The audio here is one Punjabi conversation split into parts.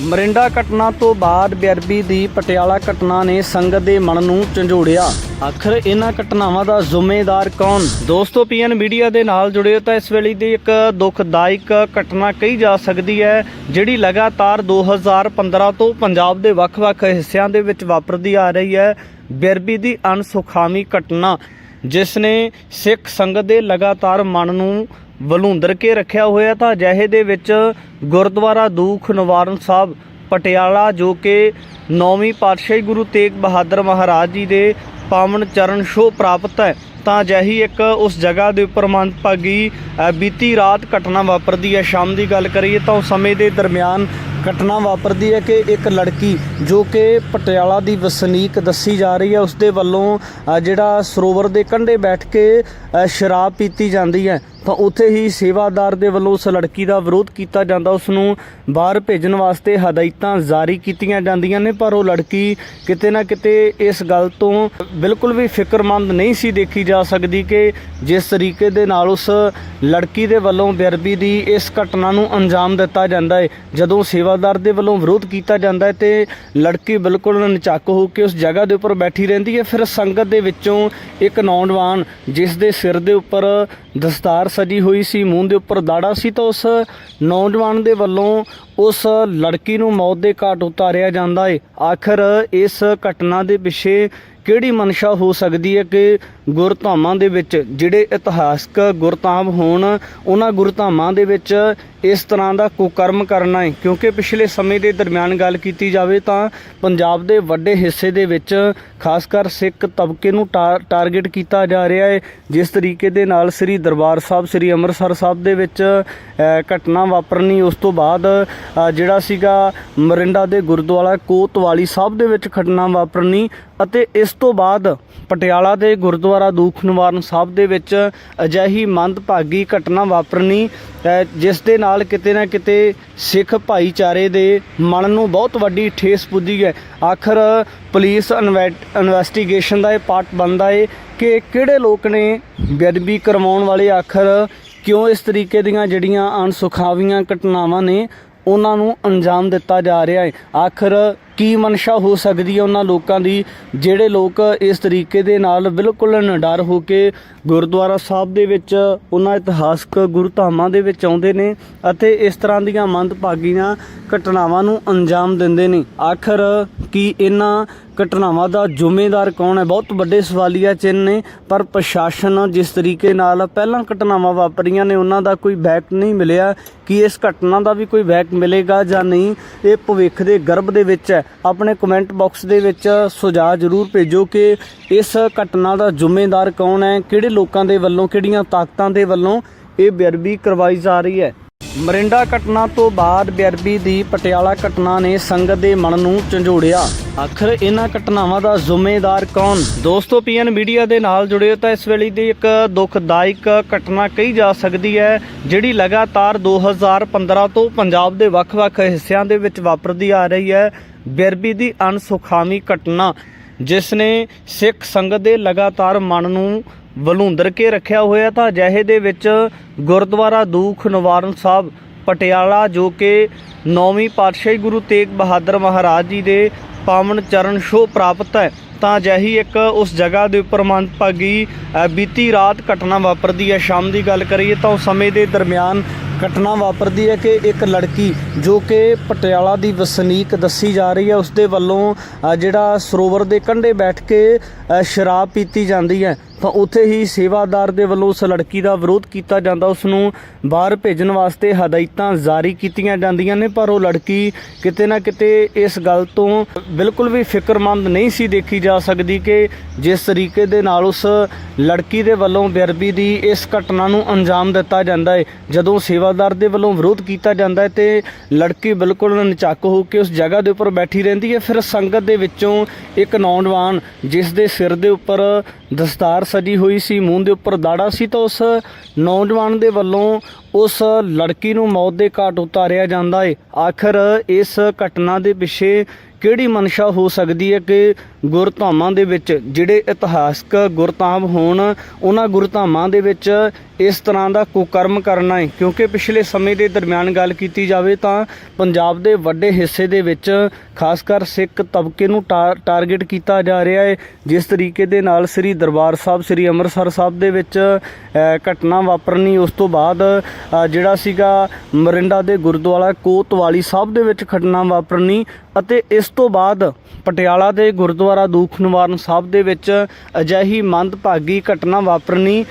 ਮਰਿੰਡਾ ਘਟਨਾ ਤੋਂ ਬਾਅਦ ਬੇਅਦਬੀ ਦੀ ਪਟਿਆਲਾ ਘਟਨਾ ਨੇ ਸੰਗਤ ਦੇ ਮਨ ਨੂੰ ਝੰਜੋੜਿਆ। ਆਖਰ ਇਹਨਾਂ ਘਟਨਾਵਾਂ ਦਾ ਜ਼ਿੰਮੇਦਾਰ ਕੌਣ? ਦੋਸਤੋ, ਪੀਐਨ ਮੀਡੀਆ ਦੇ ਨਾਲ ਜੁੜੇ ਹੋ ਤਾਂ ਇਸ ਵੇਲੇ ਦੀ ਇੱਕ ਦੁਖਦਾਇਕ ਘਟਨਾ ਕਹੀ ਜਾ ਸਕਦੀ ਹੈ, ਜਿਹੜੀ ਲਗਾਤਾਰ 2015 ਤੋਂ ਪੰਜਾਬ ਦੇ ਵੱਖ-ਵੱਖ ਹਿੱਸਿਆਂ ਦੇ ਵਿੱਚ ਵਾਪਰਦੀ ਆ ਰਹੀ ਹੈ, ਬੇਅਦਬੀ ਦੀ ਅਣਸੁਖਾਵੀ ਘਟਨਾ, ਜਿਸ ਨੇ ਸਿੱਖ ਸੰਗਤ ਦੇ ਲਗਾਤਾਰ ਮਨ ਨੂੰ ਵਲੂੰਦਰ ਕੇ ਰੱਖਿਆ ਹੋਇਆ ਤਾਂ ਅਜਿਹੇ ਦੇ ਵਿੱਚ ਗੁਰਦੁਆਰਾ ਦੂਖ ਨਿਵਾਰਨ ਸਾਹਿਬ ਪਟਿਆਲਾ ਜੋ ਕਿ ਨੌਵੀਂ ਪਾਤਸ਼ਾਹੀ ਗੁਰੂ ਤੇਗ ਬਹਾਦਰ ਮਹਾਰਾਜ ਜੀ ਦੇ ਪਾਵਨ ਚਰਨ ਛੋਹ ਪ੍ਰਾਪਤ ਹੈ, ਤਾਂ ਅਜਿਹੀ ਇੱਕ ਉਸ ਜਗ੍ਹਾ ਦੇ ਉੱਪਰ ਮੰਦਭਾਗੀ ਬੀਤੀ ਰਾਤ ਘਟਨਾ ਵਾਪਰਦੀ ਹੈ। ਸ਼ਾਮ ਦੀ ਗੱਲ ਕਰੀਏ ਤਾਂ ਉਸ ਸਮੇਂ ਦੇ ਦਰਮਿਆਨ ਘਟਨਾ ਵਾਪਰਦੀ ਹੈ ਕਿ ਇੱਕ ਲੜਕੀ ਜੋ ਕਿ ਪਟਿਆਲਾ ਦੀ ਵਸਨੀਕ ਦੱਸੀ ਜਾ ਰਹੀ ਹੈ, ਉਸ ਦੇ ਵੱਲੋਂ ਜਿਹੜਾ ਸਰੋਵਰ ਦੇ ਕੰਢੇ ਬੈਠ ਕੇ ਸ਼ਰਾਬ ਪੀਤੀ ਜਾਂਦੀ ਹੈ। ਤਾਂ ਉੱਥੇ ਹੀ ਸੇਵਾਦਾਰ ਦੇ ਵੱਲੋਂ ਉਸ ਲੜਕੀ ਦਾ ਵਿਰੋਧ ਕੀਤਾ ਜਾਂਦਾ। ਉਸ ਨੂੰ ਬਾਹਰ ਭੇਜਣ ਵਾਸਤੇ ਹਦਾਇਤਾਂ ਜਾਰੀ ਕੀਤੀਆਂ ਜਾਂਦੀਆਂ ਨੇ, ਪਰ ਉਹ ਲੜਕੀ ਕਿਤੇ ਨਾ ਕਿਤੇ ਇਸ ਗੱਲ ਤੋਂ ਬਿਲਕੁਲ ਵੀ ਫਿਕਰਮੰਦ ਨਹੀਂ ਸੀ ਦੇਖੀ ਜਾ ਸਕਦੀ ਕਿ ਜਿਸ ਤਰੀਕੇ ਦੇ ਨਾਲ ਉਸ ਲੜਕੀ ਦੇ ਵੱਲੋਂ ਬੇਅਦਬੀ ਦੀ ਇਸ ਘਟਨਾ ਨੂੰ ਅੰਜਾਮ ਦਿੱਤਾ ਜਾਂਦਾ ਹੈ। ਜਦੋਂ ਸੇਵਾਦਾਰ ਦੇ ਵੱਲੋਂ ਵਿਰੋਧ ਕੀਤਾ ਜਾਂਦਾ ਹੈ ਤੇ ਲੜਕੀ ਬਿਲਕੁਲ ਨਚੱਕ ਹੋ ਕੇ ਉਸ ਜਗ੍ਹਾ ਦੇ ਉੱਪਰ ਬੈਠੀ ਰਹਿੰਦੀ ਹੈ। ਫਿਰ ਸੰਗਤ ਦੇ ਵਿੱਚੋਂ ਇੱਕ ਨੌਜਵਾਨ, ਜਿਸ ਦੇ ਸਿਰ ਦੇ ਉੱਪਰ ਦਸਤਾਰ ਸਜੀ ਹੋਈ ਸੀ, ਮੂੰਹ ਦੇ ਉੱਪਰ ਦਾੜਾ ਸੀ ਤਾਂ ਉਸ ਨੌਜਵਾਨ ਦੇ ਵੱਲੋਂ ਉਸ ਲੜਕੀ ਨੂੰ ਮੌਤ ਦੇ ਘਾਟ ਉਤਾਰਿਆ ਜਾਂਦਾ ਹੈ। ਆਖਰ ਇਸ ਘਟਨਾ ਦੇ ਪਿੱਛੇ ਕਿਹੜੀ ਮਨਸ਼ਾ ਹੋ ਸਕਦੀ ਹੈ ਕਿ ਗੁਰਧਾਮਾਂ ਦੇ ਵਿੱਚ ਜਿਹੜੇ ਇਤਿਹਾਸਕ ਗੁਰਧਾਮ ਹੋਣ, ਉਹਨਾਂ ਗੁਰਧਾਮਾਂ ਦੇ ਵਿੱਚ ਇਸ ਤਰ੍ਹਾਂ ਦਾ ਕੁਕਰਮ ਕਰਨਾ ਹੈ। ਕਿਉਂਕਿ ਪਿਛਲੇ ਸਮੇਂ ਦੇ ਦਰਮਿਆਨ ਗੱਲ ਕੀਤੀ ਜਾਵੇ ਤਾਂ ਪੰਜਾਬ ਦੇ ਵੱਡੇ ਹਿੱਸੇ ਦੇ ਵਿੱਚ ਖਾਸ ਕਰ ਸਿੱਖ ਤਬਕੇ ਨੂੰ ਟਾ- ਟਾਰਗੇਟ ਕੀਤਾ ਜਾ ਰਿਹਾ ਹੈ। ਜਿਸ ਤਰੀਕੇ ਦੇ ਨਾਲ ਸ੍ਰੀ ਦਰਬਾਰ ਸਾਹਿਬ, ਸ੍ਰੀ ਅੰਮ੍ਰਿਤਸਰ ਸਾਹਿਬ ਦੇ ਵਿੱਚ ਘਟਨਾ ਵਾਪਰਨੀ, ਉਸ ਤੋਂ ਬਾਅਦ ਜਿਹੜਾ ਸੀਗਾ ਮਰਿੰਡਾ ਦੇ ਗੁਰਦੁਆਰਾ ਕੋਤਵਾਲੀ ਸਾਹਿਬ ਦੇ ਵਿੱਚ ਘਟਨਾ ਵਾਪਰਨੀ ਅਤੇ ਇਸ ਤੋਂ ਬਾਅਦ ਪਟਿਆਲਾ ਦੇ ਗੁਰਦੁਆਰਾ ਦੂਖ ਨਿਵਾਰਨ ਸਾਹਿਬ ਦੇ ਵਿੱਚ ਅਜਿਹੀ ਮੰਦਭਾਗੀ ਘਟਨਾ ਵਾਪਰਨੀ ਜਿਸ ਦੇ ਨਾਲ ਕਿਤੇ ਨਾ ਕਿਤੇ ਸਿੱਖ ਭਾਈਚਾਰੇ ਦੇ ਮਨ ਨੂੰ ਬਹੁਤ ਵੱਡੀ ਠੇਸ ਪੁੱਜੀ ਹੈ। ਆਖਰ ਪੁਲਿਸ ਇਨਵੈਸਟੀਗੇਸ਼ਨ ਦਾ ਇਹ ਪਾਰਟ ਬਣਦਾ ਏ ਕਿ ਕਿਹੜੇ ਲੋਕ ਨੇ ਬੇਅਦਬੀ ਕਰਵਾਉਣ ਵਾਲੇ? ਆਖਰ ਕਿਉਂ ਇਸ ਤਰੀਕੇ ਦੀਆਂ ਜਿਹੜੀਆਂ ਅਣਸੁਖਾਵੀਆਂ ਘਟਨਾਵਾਂ ਨੇ ਉਹਨਾਂ ਨੂੰ ਅੰਜਾਮ ਦਿੱਤਾ ਜਾ ਰਿਹਾ ਹੈ। ਆਖਰ ਕੀ ਮਨਸ਼ਾ ਹੋ ਸਕਦੀ ਹੈ ਉਹਨਾਂ ਲੋਕਾਂ ਦੀ? ਜਿਹੜੇ ਲੋਕ ਇਸ ਤਰੀਕੇ ਦੇ ਨਾਲ ਬਿਲਕੁਲ ਨਡਰ ਹੋ ਕੇ ਗੁਰਦੁਆਰਾ ਸਾਹਿਬ ਦੇ ਵਿੱਚ ਉਹਨਾਂ ਇਤਿਹਾਸਕ ਗੁਰਧਾਮਾਂ ਦੇ ਵਿੱਚ ਆਉਂਦੇ ਨੇ ਅਤੇ ਇਸ ਤਰ੍ਹਾਂ ਦੀਆਂ ਮੰਦਭਾਗੀਆਂ ਘਟਨਾਵਾਂ ਨੂੰ ਅੰਜਾਮ ਦਿੰਦੇ ਨੇ। ਆਖਰ ਕਿ ਇਹਨਾਂ ਘਟਨਾਵਾਂ ਦਾ ਜ਼ਿੰਮੇਦਾਰ ਕੌਣ ਹੈ? ਬਹੁਤ ਵੱਡੇ ਸਵਾਲੀਆ ਚਿੰਨ੍ਹ ਨੇ, ਪਰ ਪ੍ਰਸ਼ਾਸਨ ਜਿਸ ਤਰੀਕੇ ਨਾਲ ਪਹਿਲਾਂ ਘਟਨਾਵਾਂ ਵਾਪਰੀਆਂ ਨੇ, ਉਹਨਾਂ ਦਾ ਕੋਈ ਬੈਕ ਨਹੀਂ ਮਿਲਿਆ ਕਿ ਇਸ ਘਟਨਾ ਦਾ ਵੀ ਕੋਈ ਬੈਕ ਮਿਲੇਗਾ ਜਾਂ ਨਹੀਂ। ਇਹ ਭਵਿੱਖ ਦੇ ਗਰਭ ਦੇ ਵਿੱਚ ਹੈ। ਆਪਣੇ ਕਮੈਂਟ ਬਾਕਸ ਦੇ ਵਿੱਚ ਸੁਝਾਅ ਜ਼ਰੂਰ ਭੇਜੋ ਕਿ ਇਸ ਘਟਨਾ ਦਾ ਜ਼ਿੰਮੇਦਾਰ ਕੌਣ ਹੈ, ਕਿਹੜੇ ਲੋਕਾਂ ਦੇ ਵੱਲੋਂ, ਕਿਹੜੀਆਂ ਤਾਕਤਾਂ ਦੇ ਵੱਲੋਂ ਇਹ ਬੇਅਦਬੀ ਕਰਵਾਈ ਜਾ ਰਹੀ ਹੈ। ਮਰਿੰਡਾ ਘਟਨਾ ਤੋਂ ਬਾਅਦ ਬੇਅਦਬੀ ਦੀ ਪਟਿਆਲਾ ਘਟਨਾ ਨੇ ਸੰਗਤ ਦੇ ਮਨ ਨੂੰ ਝੰਜੋੜਿਆ। ਆਖਰ ਇਹਨਾਂ ਘਟਨਾਵਾਂ ਦਾ ਜ਼ਿੰਮੇਦਾਰ ਕੌਣ? ਦੋਸਤੋ ਪੀਐਨ ਮੀਡੀਆ ਦੇ ਨਾਲ ਜੁੜੇ ਤਾਂ ਇਸ ਵੇਲੇ ਦੀ ਇੱਕ ਦੁਖਦਾਇਕ ਘਟਨਾ ਕਹੀ ਜਾ ਸਕਦੀ ਹੈ, ਜਿਹੜੀ ਲਗਾਤਾਰ 2015 ਤੋਂ ਪੰਜਾਬ ਦੇ ਵੱਖ-ਵੱਖ ਹਿੱਸਿਆਂ ਦੇ ਵਿੱਚ ਵਾਪਰਦੀ ਆ ਰਹੀ ਹੈ, ਬੇਅਦਬੀ ਦੀ ਅਣਸੁਖਾਵੀ ਘਟਨਾ, ਜਿਸ ਨੇ ਸਿੱਖ ਸੰਗਤ ਦੇ ਲਗਾਤਾਰ ਮਨ ਨੂੰ ਵਲੂੰਦਰ ਕੇ ਰੱਖਿਆ ਹੋਇਆ ਤਾਂ ਅਜਿਹੇ ਦੇ ਵਿੱਚ ਗੁਰਦੁਆਰਾ ਦੂਖ ਨਿਵਾਰਨ ਸਾਹਿਬ ਪਟਿਆਲਾ ਜੋ ਕਿ ਨੌਵੀਂ ਪਾਤਸ਼ਾਹੀ ਗੁਰੂ ਤੇਗ ਬਹਾਦਰ ਮਹਾਰਾਜ ਜੀ ਦੇ ਪਾਵਨ ਚਰਨ ਛੋਹ ਪ੍ਰਾਪਤ ਹੈ, ਤਾਂ ਅਜਿਹੀ ਇੱਕ ਉਸ ਜਗ੍ਹਾ ਦੇ ਉੱਪਰ ਮੰਦਭਾਗੀ ਬੀਤੀ ਰਾਤ ਘਟਨਾ ਵਾਪਰਦੀ ਹੈ। ਸ਼ਾਮ ਦੀ ਗੱਲ ਕਰੀਏ ਤਾਂ ਉਸ ਸਮੇਂ ਦੇ ਦਰਮਿਆਨ ਘਟਨਾ ਵਾਪਰਦੀ ਹੈ ਕਿ ਇੱਕ ਲੜਕੀ ਜੋ ਕਿ ਪਟਿਆਲਾ ਦੀ ਵਸਨੀਕ ਦੱਸੀ ਜਾ ਰਹੀ ਹੈ ਉਸ ਦੇ ਵੱਲੋਂ ਜਿਹੜਾ ਸਰੋਵਰ ਦੇ ਕੰਢੇ ਬੈਠ ਕੇ ਸ਼ਰਾਬ ਪੀਤੀ ਜਾਂਦੀ ਹੈ। ਤਾਂ ਉੱਥੇ ਹੀ ਸੇਵਾਦਾਰ ਦੇ ਵੱਲੋਂ ਉਸ ਲੜਕੀ ਦਾ ਵਿਰੋਧ ਕੀਤਾ ਜਾਂਦਾ। ਉਸ ਨੂੰ ਬਾਹਰ ਭੇਜਣ ਵਾਸਤੇ ਹਦਾਇਤਾਂ ਜਾਰੀ ਕੀਤੀਆਂ ਜਾਂਦੀਆਂ ਨੇ, ਪਰ ਉਹ ਲੜਕੀ ਕਿਤੇ ਨਾ ਕਿਤੇ ਇਸ ਗੱਲ ਤੋਂ ਬਿਲਕੁਲ ਵੀ ਫਿਕਰਮੰਦ ਨਹੀਂ ਸੀ ਦੇਖੀ ਜਾ ਸਕਦੀ ਕਿ ਜਿਸ ਤਰੀਕੇ ਦੇ ਨਾਲ ਉਸ ਲੜਕੀ ਦੇ ਵੱਲੋਂ ਬੇਅਦਬੀ ਦੀ ਇਸ ਘਟਨਾ ਨੂੰ ਅੰਜਾਮ ਦਿੱਤਾ ਜਾਂਦਾ ਹੈ। ਜਦੋਂ ਸੇਵਾਦਾਰ ਦੇ ਵੱਲੋਂ ਵਿਰੋਧ ਕੀਤਾ ਜਾਂਦਾ ਹੈ ਤੇ ਲੜਕੀ ਬਿਲਕੁਲ ਨਚੱਕ ਹੋ ਕੇ ਉਸ ਜਗ੍ਹਾ ਦੇ ਉੱਪਰ ਬੈਠੀ ਰਹਿੰਦੀ ਹੈ। ਫਿਰ ਸੰਗਤ ਦੇ ਵਿੱਚੋਂ ਇੱਕ ਨੌਜਵਾਨ, ਜਿਸ ਦੇ ਸਿਰ ਦੇ ਉੱਪਰ ਦਸਤਾਰ ਸਜੀ ਹੋਈ ਸੀ, ਮੂੰਹ ਦੇ ਉੱਪਰ ਦਾੜਾ ਸੀ ਤਾਂ ਉਸ ਨੌਜਵਾਨ ਦੇ ਵੱਲੋਂ ਉਸ ਲੜਕੀ ਨੂੰ ਮੌਤ ਦੇ ਘਾਟ ਉਤਾਰਿਆ ਜਾਂਦਾ ਹੈ ਆਖਰ ਇਸ ਘਟਨਾ ਦੇ ਪਿੱਛੇ ਕਿਹੜੀ ਮਨਸ਼ਾ ਹੋ ਸਕਦੀ ਹੈ ਕਿ ਗੁਰਧਾਮਾਂ ਦੇ ਵਿੱਚ ਜਿਹੜੇ ਇਤਿਹਾਸਕ ਗੁਰਧਾਮ ਹੋਣ, ਉਹਨਾਂ ਗੁਰਧਾਮਾਂ ਦੇ ਵਿੱਚ ਇਸ ਤਰ੍ਹਾਂ ਦਾ ਕੁਕਰਮ ਕਰਨਾ ਹੈ। ਕਿਉਂਕਿ ਪਿਛਲੇ ਸਮੇਂ ਦੇ ਦਰਮਿਆਨ ਗੱਲ ਕੀਤੀ ਜਾਵੇ ਤਾਂ ਪੰਜਾਬ ਦੇ ਵੱਡੇ ਹਿੱਸੇ ਦੇ ਵਿੱਚ ਖਾਸ ਕਰ ਸਿੱਖ ਤਬਕੇ ਨੂੰ ਟਾ- ਟਾਰਗੇਟ ਕੀਤਾ ਜਾ ਰਿਹਾ ਹੈ। ਜਿਸ ਤਰੀਕੇ ਦੇ ਨਾਲ ਸ੍ਰੀ ਦਰਬਾਰ ਸਾਹਿਬ, ਸ੍ਰੀ ਅੰਮ੍ਰਿਤਸਰ ਸਾਹਿਬ ਦੇ ਵਿੱਚ ਘਟਨਾ ਵਾਪਰਨੀ, ਉਸ ਤੋਂ ਬਾਅਦ ਜਿਹੜਾ ਸੀਗਾ ਮਰਿੰਡਾ ਦੇ ਗੁਰਦੁਆਰਾ ਕੋਤਵਾਲੀ ਸਾਹਿਬ ਦੇ ਵਿੱਚ ਘਟਨਾ ਵਾਪਰਨੀ ਅਤੇ ਇਸ ਤੋਂ ਬਾਅਦ ਪਟਿਆਲਾ ਦੇ ਗੁਰਦੁਆਰਾ ਦੂਖ ਨਿਵਾਰਨ ਸਾਹਿਬ ਦੇ ਵਿੱਚ ਅਜਿਹੀ ਮੰਦਭਾਗੀ ਘਟਨਾ ਵਾਪਰਨੀ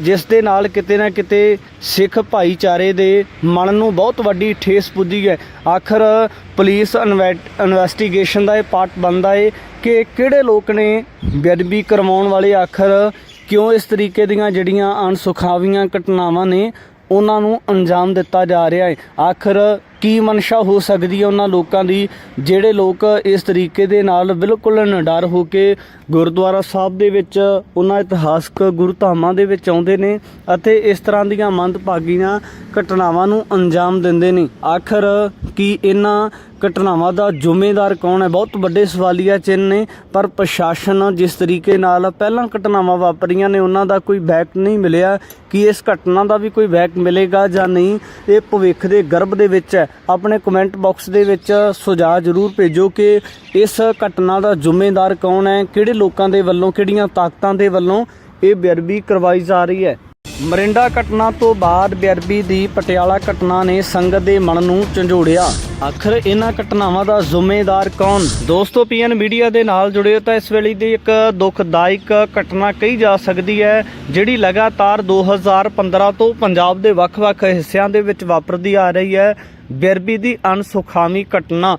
ਜਿਸ ਦੇ ਨਾਲ ਕਿਤੇ ਨਾ ਕਿਤੇ ਸਿੱਖ ਭਾਈਚਾਰੇ ਦੇ ਮਨ ਨੂੰ ਬਹੁਤ ਵੱਡੀ ਠੇਸ ਪੁੱਜੀ ਹੈ। ਆਖਰ ਪੁਲਿਸ ਇਨਵੈ- ਇਨਵੈਸਟੀਗੇਸ਼ਨ ਦਾ ਇਹ ਪਾਰਟ ਬਣਦਾ ਏ ਕਿ ਕਿਹੜੇ ਲੋਕ ਨੇ ਬੇਅਦਬੀ ਕਰਵਾਉਣ ਵਾਲੇ? ਆਖਰ ਕਿਉਂ ਇਸ ਤਰੀਕੇ ਦੀਆਂ ਜਿਹੜੀਆਂ ਅਣਸੁਖਾਵੀਆਂ ਘਟਨਾਵਾਂ ਨੇ, ਉਹਨਾਂ ਨੂੰ ਅੰਜਾਮ ਦਿੱਤਾ ਜਾ ਰਿਹਾ ਹੈ ਆਖਰ ਕੀ ਮਨਸ਼ਾ ਹੋ ਸਕਦੀ ਹੈ ਉਹਨਾਂ ਲੋਕਾਂ ਦੀ? ਜਿਹੜੇ ਲੋਕ ਇਸ ਤਰੀਕੇ ਦੇ ਨਾਲ ਬਿਲਕੁਲ ਨਿਡਰ ਹੋ ਕੇ ਗੁਰਦੁਆਰਾ ਸਾਹਿਬ ਦੇ ਵਿੱਚ ਉਹਨਾਂ ਇਤਿਹਾਸਕ ਗੁਰਧਾਮਾਂ ਦੇ ਵਿੱਚ ਆਉਂਦੇ ਨੇ ਅਤੇ ਇਸ ਤਰ੍ਹਾਂ ਦੀਆਂ ਮੰਦਭਾਗੀਆਂ ਘਟਨਾਵਾਂ ਨੂੰ ਅੰਜਾਮ ਦਿੰਦੇ ਨੇ। ਆਖਰ ਕੀ ਇਹਨਾਂ ਘਟਨਾਵਾਂ ਦਾ ਜ਼ਿੰਮੇਦਾਰ ਕੌਣ ਹੈ? ਬਹੁਤ ਵੱਡੇ ਸਵਾਲੀਆ ਚਿੰਨ੍ਹ ਨੇ, ਪਰ ਪ੍ਰਸ਼ਾਸਨ ਜਿਸ ਤਰੀਕੇ ਨਾਲ ਪਹਿਲਾਂ ਘਟਨਾਵਾਂ ਵਾਪਰੀਆਂ ਨੇ, ਉਹਨਾਂ ਦਾ ਕੋਈ ਬੈਕ ਨਹੀਂ ਮਿਲਿਆ। ਕਿ ਇਸ ਘਟਨਾ ਦਾ ਵੀ ਕੋਈ ਬੈਕ ਮਿਲੇਗਾ ਜਾਂ ਨਹੀਂ? ਇਹ ਭਵਿੱਖ ਦੇ ਗਰਭ ਦੇ ਵਿੱਚ ਹੈ। ਆਪਣੇ ਕਮੈਂਟ ਬਾਕਸ ਦੇ ਵਿੱਚ ਸੁਝਾਅ ਜ਼ਰੂਰ ਭੇਜੋ ਕਿ ਇਸ ਘਟਨਾ ਦਾ ਜ਼ਿੰਮੇਦਾਰ ਕੌਣ ਹੈ, ਕਿਹੜੇ ਲੋਕਾਂ ਦੇ ਵੱਲੋਂ, ਕਿਹੜੀਆਂ ਤਾਕਤਾਂ ਦੇ ਵੱਲੋਂ ਇਹ ਬੇਅਦਬੀ ਕਰਵਾਈ ਜਾ ਰਹੀ ਹੈ। ਮਰਿੰਡਾ ਘਟਨਾ ਤੋਂ ਬਾਅਦ ਬੇਅਦਬੀ ਦੀ ਪਟਿਆਲਾ ਘਟਨਾ ਨੇ ਸੰਗਤ ਦੇ ਮਨ ਨੂੰ ਝੰਜੋੜਿਆ। ਆਖਰ ਇਹਨਾਂ ਘਟਨਾਵਾਂ ਦਾ ਜ਼ਿੰਮੇਦਾਰ ਕੌਣ? ਦੋਸਤੋ ਪੀਐਨ ਮੀਡੀਆ ਦੇ ਨਾਲ ਜੁੜਿਓ ਤਾਂ ਇਸ ਵੇਲੇ ਦੀ ਇੱਕ ਦੁਖਦਾਇਕ ਘਟਨਾ ਕਹੀ ਜਾ ਸਕਦੀ ਹੈ, ਜਿਹੜੀ ਲਗਾਤਾਰ 2015 ਤੋਂ ਪੰਜਾਬ ਦੇ ਵੱਖ-ਵੱਖ ਹਿੱਸਿਆਂ ਦੇ ਵਿੱਚ ਵਾਪਰਦੀ ਆ ਰਹੀ ਹੈ। ਬੇਅਦਬੀ ਦੀ ਅਣਸੁਖਾਵੀ ਘਟਨਾ,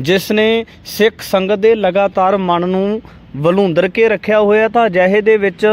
ਜਿਸ ਨੇ ਸਿੱਖ ਸੰਗਤ ਦੇ ਲਗਾਤਾਰ ਮਨ ਨੂੰ ਵਲੂੰਦਰ ਕੇ ਰੱਖਿਆ ਹੋਇਆ ਤਾਂ ਅਜਿਹੇ ਦੇ ਵਿੱਚ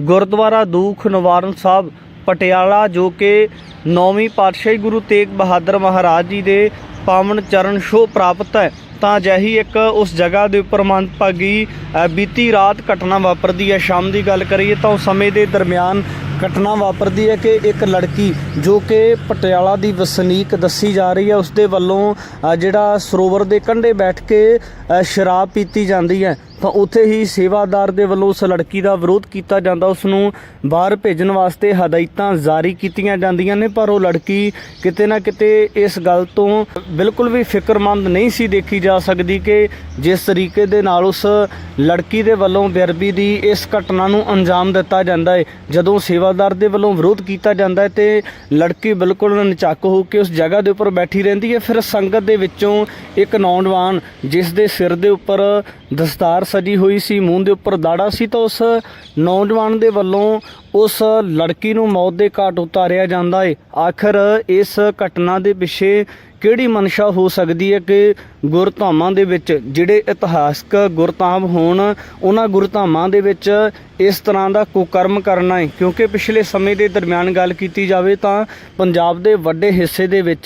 ਗੁਰਦੁਆਰਾ ਦੂਖ ਨਿਵਾਰਨ ਸਾਹਿਬ ਪਟਿਆਲਾ, ਜੋ ਕਿ ਨੌਵੀਂ ਪਾਤਸ਼ਾਹੀ ਗੁਰੂ ਤੇਗ ਬਹਾਦਰ ਮਹਾਰਾਜ ਜੀ ਦੇ ਪਾਵਨ ਚਰਨ ਛੋਹ ਪ੍ਰਾਪਤ ਹੈ, ਤਾਂ ਅਜਿਹੀ ਇੱਕ ਉਸ ਜਗ੍ਹਾ ਦੇ ਉੱਪਰ ਮੰਦਭਾਗੀ ਬੀਤੀ ਰਾਤ ਘਟਨਾ ਵਾਪਰਦੀ ਹੈ। ਸ਼ਾਮ ਦੀ ਗੱਲ ਕਰੀਏ ਤਾਂ ਉਸ ਸਮੇਂ ਦੇ ਦਰਮਿਆਨ ਘਟਨਾ ਵਾਪਰਦੀ ਹੈ ਕਿ ਇੱਕ ਲੜਕੀ ਜੋ ਕਿ ਪਟਿਆਲਾ ਦੀ ਵਸਨੀਕ ਦੱਸੀ ਜਾ ਰਹੀ ਹੈ, ਉਸ ਦੇ ਵੱਲੋਂ ਜਿਹੜਾ ਸਰੋਵਰ ਦੇ ਕੰਢੇ ਬੈਠ ਕੇ ਸ਼ਰਾਬ ਪੀਤੀ ਜਾਂਦੀ ਹੈ। ਤਾਂ ਉੱਥੇ ਹੀ ਸੇਵਾਦਾਰ ਦੇ ਵੱਲੋਂ ਉਸ ਲੜਕੀ ਦਾ ਵਿਰੋਧ ਕੀਤਾ ਜਾਂਦਾ। ਉਸ ਨੂੰ ਬਾਹਰ ਭੇਜਣ ਵਾਸਤੇ ਹਦਾਇਤਾਂ ਜਾਰੀ ਕੀਤੀਆਂ ਜਾਂਦੀਆਂ ਨੇ, ਪਰ ਉਹ ਲੜਕੀ ਕਿਤੇ ਨਾ ਕਿਤੇ ਇਸ ਗੱਲ ਤੋਂ ਬਿਲਕੁਲ ਵੀ ਫਿਕਰਮੰਦ ਨਹੀਂ ਸੀ ਦੇਖੀ ਜਾ ਸਕਦੀ ਕਿ ਜਿਸ ਤਰੀਕੇ ਦੇ ਨਾਲ ਉਸ ਲੜਕੀ ਦੇ ਵੱਲੋਂ ਬੇਅਦਬੀ ਦੀ ਇਸ ਘਟਨਾ ਨੂੰ ਅੰਜਾਮ ਦਿੱਤਾ ਜਾਂਦਾ ਹੈ। ਜਦੋਂ ਸੇਵਾਦਾਰ ਦੇ ਵੱਲੋਂ ਵਿਰੋਧ ਕੀਤਾ ਜਾਂਦਾ ਹੈ ਤੇ ਲੜਕੀ ਬਿਲਕੁਲ ਨਚੱਕ ਹੋ ਕੇ ਉਸ ਜਗ੍ਹਾ ਦੇ ਉੱਪਰ ਬੈਠੀ ਰਹਿੰਦੀ ਹੈ। ਫਿਰ ਸੰਗਤ ਦੇ ਵਿੱਚੋਂ ਇੱਕ ਨੌਜਵਾਨ, ਜਿਸ ਦੇ ਸਿਰ ਦੇ ਉੱਪਰ ਦਸਤਾਰ ਸਜੀ ਹੋਈ ਸੀ, ਮੂੰਹ ਦੇ ਉੱਪਰ ਦਾੜਾ ਸੀ ਤਾਂ ਉਸ ਨੌਜਵਾਨ ਦੇ ਵੱਲੋਂ ਉਸ ਲੜਕੀ ਨੂੰ ਮੌਤ ਦੇ ਘਾਟ ਉਤਾਰਿਆ ਜਾਂਦਾ ਹੈ ਆਖਰ ਇਸ ਘਟਨਾ ਦੇ ਪਿੱਛੇ ਕਿਹੜੀ ਮਨਸ਼ਾ ਹੋ ਸਕਦੀ ਹੈ ਕਿ ਗੁਰਧਾਮਾਂ ਦੇ ਵਿੱਚ ਜਿਹੜੇ ਇਤਿਹਾਸਕ ਗੁਰਧਾਮ ਹੋਣ, ਉਹਨਾਂ ਗੁਰਧਾਮਾਂ ਦੇ ਵਿੱਚ ਇਸ ਤਰ੍ਹਾਂ ਦਾ ਕੁਕਰਮ ਕਰਨਾ ਹੈ ਕਿਉਂਕਿ ਪਿਛਲੇ ਸਮੇਂ ਦੇ ਦਰਮਿਆਨ ਗੱਲ ਕੀਤੀ ਜਾਵੇ ਤਾਂ ਪੰਜਾਬ ਦੇ ਵੱਡੇ ਹਿੱਸੇ ਦੇ ਵਿੱਚ